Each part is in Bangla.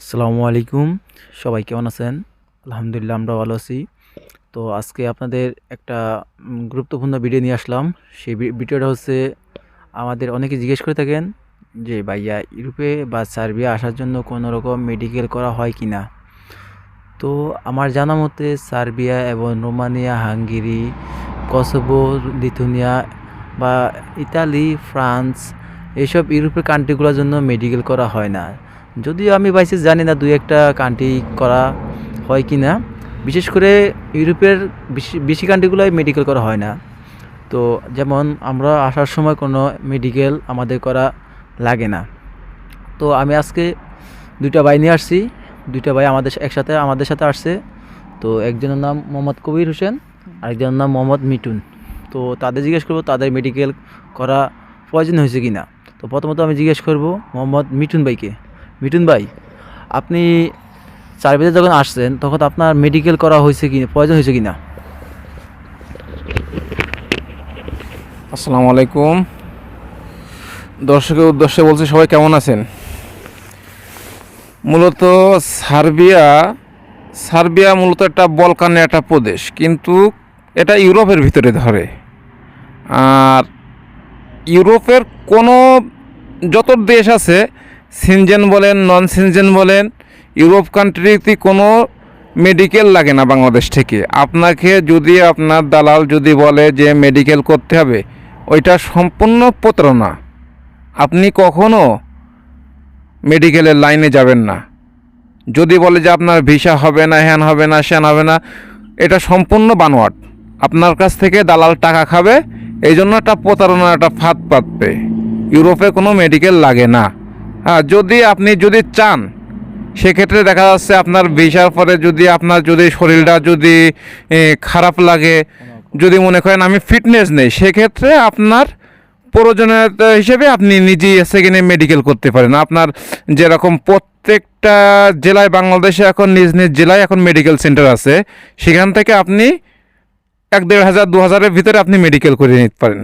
আসসালামু আলাইকুম। সবাই কেমন আছেন? আলহামদুলিল্লাহ, আমরা ভালো আছি। তো আজকে আপনাদের একটা গুরুত্বপূর্ণ ভিডিও নিয়ে আসলাম। সেই ভিডিওটা হচ্ছে, আমাদের অনেকে জিজ্ঞেস করে থাকেন যে, ভাইয়া, ইউরোপে বা সার্বিয়া আসার জন্য কোনো রকম মেডিকেল করা হয় কি না? তো আমার জানা মতে, সার্বিয়া এবং রোমানিয়া, হাঙ্গেরি, কসোভো, লিথুনিয়া বা ইতালি, ফ্রান্স এইসব ইউরোপের কান্ট্রিগুলোর জন্য মেডিকেল করা হয় না। যদিও আমি বাইসে জানি না দুই একটা কান্ট্রি করা হয় কি না। বিশেষ করে ইউরোপের বেশি বেশি কান্ট্রিগুলোয় মেডিকেল করা হয় না। তো যেমন আমরা আসার সময় কোনো মেডিকেল আমাদের করা লাগে না। তো আমি আজকে দুইটা ভাই নিয়ে আসছি। দুইটা ভাই আমাদের একসাথে, আমাদের সাথে আসছে। তো একজনের নাম মোহাম্মদ কবির হোসেন, আরেকজনের নাম মোহাম্মদ মিটুন তো তাদের জিজ্ঞেস করব, তাদের মেডিকেল করা প্রয়োজন হয়েছে কি না? তো প্রথমত আমি জিজ্ঞেস করব মোহাম্মদ মিটুন ভাইকে। মিটুন ভাই, আপনি সার্ভিসে যখন আসছেন, তখন আপনার মেডিকেল করা হয়েছে কি, প্রয়োজন হয়েছে কি না আসসালামু আলাইকুম। দর্শকের উদ্দেশ্যে বলছি, সবাই কেমন আছেন? মূলত সার্বিয়া সার্বিয়া মূলত একটা বলকানের একটা প্রদেশ, কিন্তু এটা ইউরোপের ভিতরে ধরে। আর ইউরোপের কোনো যত দেশ আছে সিনজেন বলেন নন সিনজেন বলেন, ইউরোপ কান্ট্রিতে কোনো মেডিকেল লাগে না বাংলাদেশ থেকে। আপনাকে যদি আপনার দালাল যদি বলে যে মেডিকেল করতে হবে, ওইটা সম্পূর্ণ প্রতারণা। আপনি কখনো মেডিকেলের লাইনে যাবেন না। যদি বলে যে আপনার ভিসা হবে না, হ্যান হবে না স্যান হবে না, এটা সম্পূর্ণ বানোয়াট। আপনার কাছ থেকে দালাল টাকা খাবে এই জন্য একটা প্রতারণা একটা ফাঁদ পাতবে ইউরোপে কোনো মেডিকেল লাগে না। যদি আপনি যদি চান সেক্ষেত্রে দেখা যাচ্ছে আপনার ভিসার পরে যদি আপনার যদি শরীরটা যদি খারাপ লাগে যদি মনে করেন আমি ফিটনেস নেই সেক্ষেত্রে আপনার প্রয়োজনীয়তা হিসেবে আপনি নিজেই সেখানে মেডিকেল করতে পারেন। আপনার যেরকম প্রত্যেকটা জেলায় বাংলাদেশে এখন নিজ নিজ জেলায় এখন মেডিকেল সেন্টার আছে সেখান থেকে আপনি এক দেড় হাজার দু হাজারের ভিতরে আপনি মেডিকেল করে নিতে পারেন।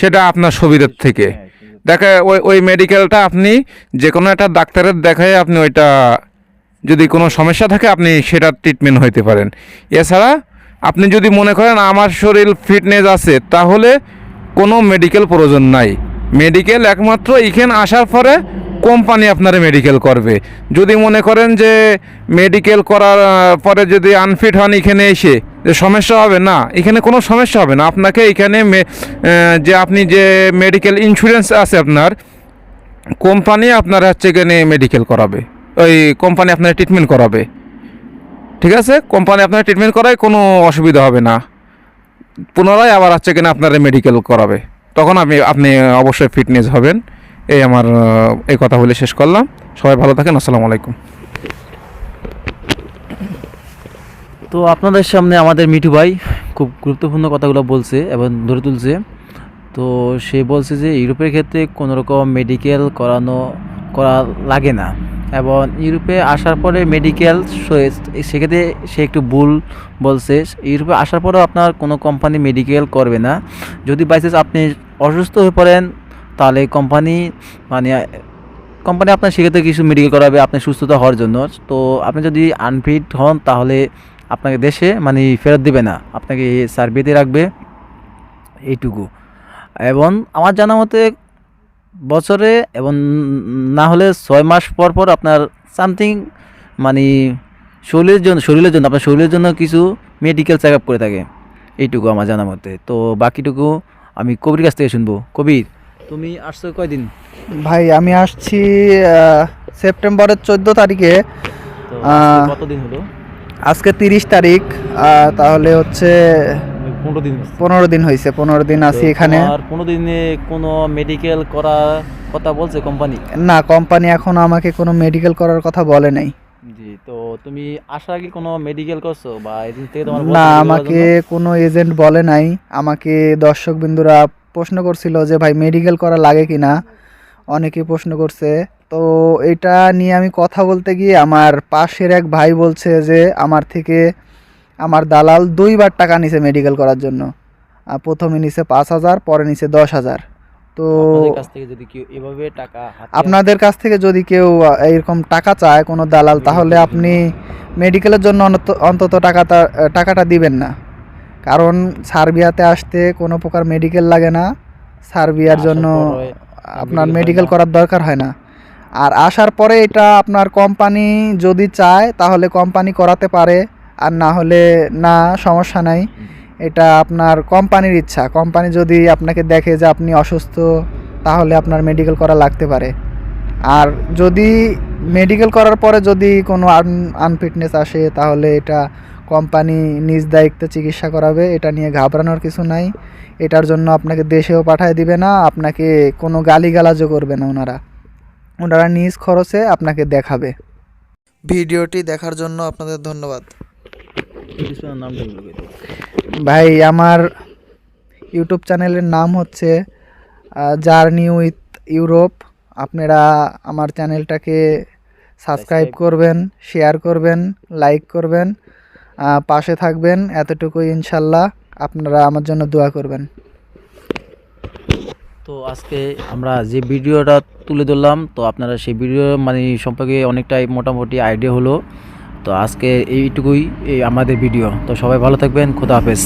সেটা আপনার সুবিধার থেকে। দেখা ওই ওই মেডিকেলটা আপনি যে কোনো একটা ডাক্তারের দেখায় আপনি ওইটা, যদি কোনো সমস্যা থাকে আপনি সেটার ট্রিটমেন্ট হইতে পারেন। এছাড়া আপনি যদি মনে করেন আমার শরীর ফিটনেস আছে, তাহলে কোনো মেডিকেল প্রয়োজন নাই। মেডিকেল একমাত্র এখানে আসার পরে কোম্পানি আপনার মেডিকেল করবে। যদি মনে করেন যে মেডিকেল করার পরে যদি আনফিট হন এখানে এসে যে সমস্যা হবে, না, এখানে কোনো সমস্যা হবে না। আপনাকে এখানে যে আপনি যে মেডিকেল ইন্স্যুরেন্স আছে আপনার কোম্পানি আপনার হচ্ছে এখানে মেডিকেল করাবে। ওই কোম্পানি আপনার ট্রিটমেন্ট করাবে। ঠিক আছে? কোম্পানি আপনার ট্রিটমেন্ট করায় কোনো অসুবিধা হবে না। পুনরায় আবার হচ্ছে কিনা আপনার মেডিকেল করাবে। তখন আপনি আপনি অবশ্যই ফিটনেস হবেন। এই আমার এই কথা বলে শেষ করলাম। সবাই ভালো থাকেন। আসসালামু আলাইকুম। তো আপনাদের সামনে আমাদের মিঠু ভাই খুব গুরুত্বপূর্ণ কথাগুলো বলছে এবং ধরে তুলছে। তো সে বলছে যে ইউরোপের ক্ষেত্রে কোনো রকম মেডিকেল করানো, করা লাগে না। এবং ইউরোপে আসার পরে মেডিকেল সেক্ষেত্রে সে একটু ভুল বলছে। ইউরোপে আসার পরেও আপনার কোনো কোম্পানি মেডিকেল করবে না। যদি বাইচান্স আপনি অসুস্থ হয়ে পড়েন, তাহলে কোম্পানি মানে কোম্পানি আপনার সেক্ষেত্রে কিছু মেডিকেল করাবে, আপনি সুস্থতা হওয়ার জন্য। তো আপনি যদি আনফিট হন, তাহলে আপনাকে দেশে মানে ফেরত দিবে না। আপনাকে সার্ভিতে রাখবে এইটুকু। এবং আমার জানা মতে বছরে এবং না হলে ছয় মাস পর পর আপনার সামথিং মানে শরীরের জন্য শরীরের জন্য আপনার শরীরের জন্য কিছু মেডিকেল চেক আপ করে থাকে। এইটুকু আমার জানা মতে। তো বাকিটুকু আমি কবির কাছ থেকে শুনব। কবির তুমি আসছো কয়দিন? ভাই আমি আসছি সেপ্টেম্বরের চোদ্দ তারিখে। কতদিন হলো? আজকে তিরিশ তারিখ তাহলে হচ্ছে পনেরো দিন। পনেরো দিন হয়েছে পনেরো দিন আছি এখানে। আর কোনো দিনে কোনো মেডিকেল করার কথা বলছে কোম্পানি না কোম্পানি এখন আমাকে কোনো মেডিকেল করার কথা বলে নাই। জি তো তুমি আসার আগে কোনো মেডিকেল করছ বা থেকে তোমার না আমাকে কোনো এজেন্ট বলে নাই। আমাকে দর্শক বিন্দুরা প্রশ্ন করছিল যে ভাই মেডিকেল করা লাগে কি না অনেকে প্রশ্ন করছে। তো এটা নিয়ে আমি কথা বলতে গিয়ে আমার পাশের এক ভাই বলছে যে আমার থেকে আমার দালাল দুইবার টাকা নিছে মেডিকেল করার জন্য। প্রথমে নিছে পাঁচ হাজার পরে নিছে দশ হাজার। তো আপনাদের কাছ থেকে যদি কেউ এভাবে টাকা হাতে আপনাদের কাছ থেকে যদি কেউ এরকম টাকা চায় কোনো দালাল তাহলে আপনি মেডিকেলের জন্য অনত- অন্তত টাকাটা টাকাটা দিবেন না। কারণ সার্বিয়াতে আসতে কোনো প্রকার মেডিকেল লাগে না। সার্বিয়ার জন্য আপনার মেডিকেল করার দরকার হয় না। আর আসার পরে এটা আপনার কোম্পানি যদি চায় তাহলে কোম্পানি করাতে পারে। আর না হলে না সমস্যা নাই। এটা আপনার কোম্পানির ইচ্ছা। কোম্পানি যদি আপনাকে দেখে যে আপনি অসুস্থ তাহলে আপনার মেডিকেল করা লাগতে পারে। আর যদি মেডিকেল করার পরে যদি কোনো আনফিটনেস আসে তাহলে এটা কোম্পানি নিজ দায়িত্বে চিকিৎসা করাবে এটা নিয়ে ঘাবড়ানোর কিছু নাই। এটার জন্য আপনাকে দেশেও পাঠায় দিবে না আপনাকে কোনো গালিগালাজও করবে না ওনারা। ওনারা নিজ খরচে আপনাকে দেখাবে। ভিডিওটি দেখার জন্য আপনাদের ধন্যবাদ। ভাই আমার ইউটিউব চ্যানেলের নাম হচ্ছে জার্নি উইথ ইউরোপ। আপনারা আমার চ্যানেলটাকে সাবস্ক্রাইব। করবেন শেয়ার করবেন লাইক করবেন। পাশে থাকবেন এতটুকুই ইনশাল্লাহ। আপনারা আমার জন্য দোয়া করবেন। তো আজকে আমরা যে ভিডিওটা তুলে ধরলাম, তো আপনারা সেই ভিডিও মানে সম্পর্কে অনেকটাই মোটামুটি আইডিয়া হলো। তো আজকে এইটুকুই, এই আমাদের ভিডিও। তো সবাই ভালো থাকবেন, খোদা হাফেজ।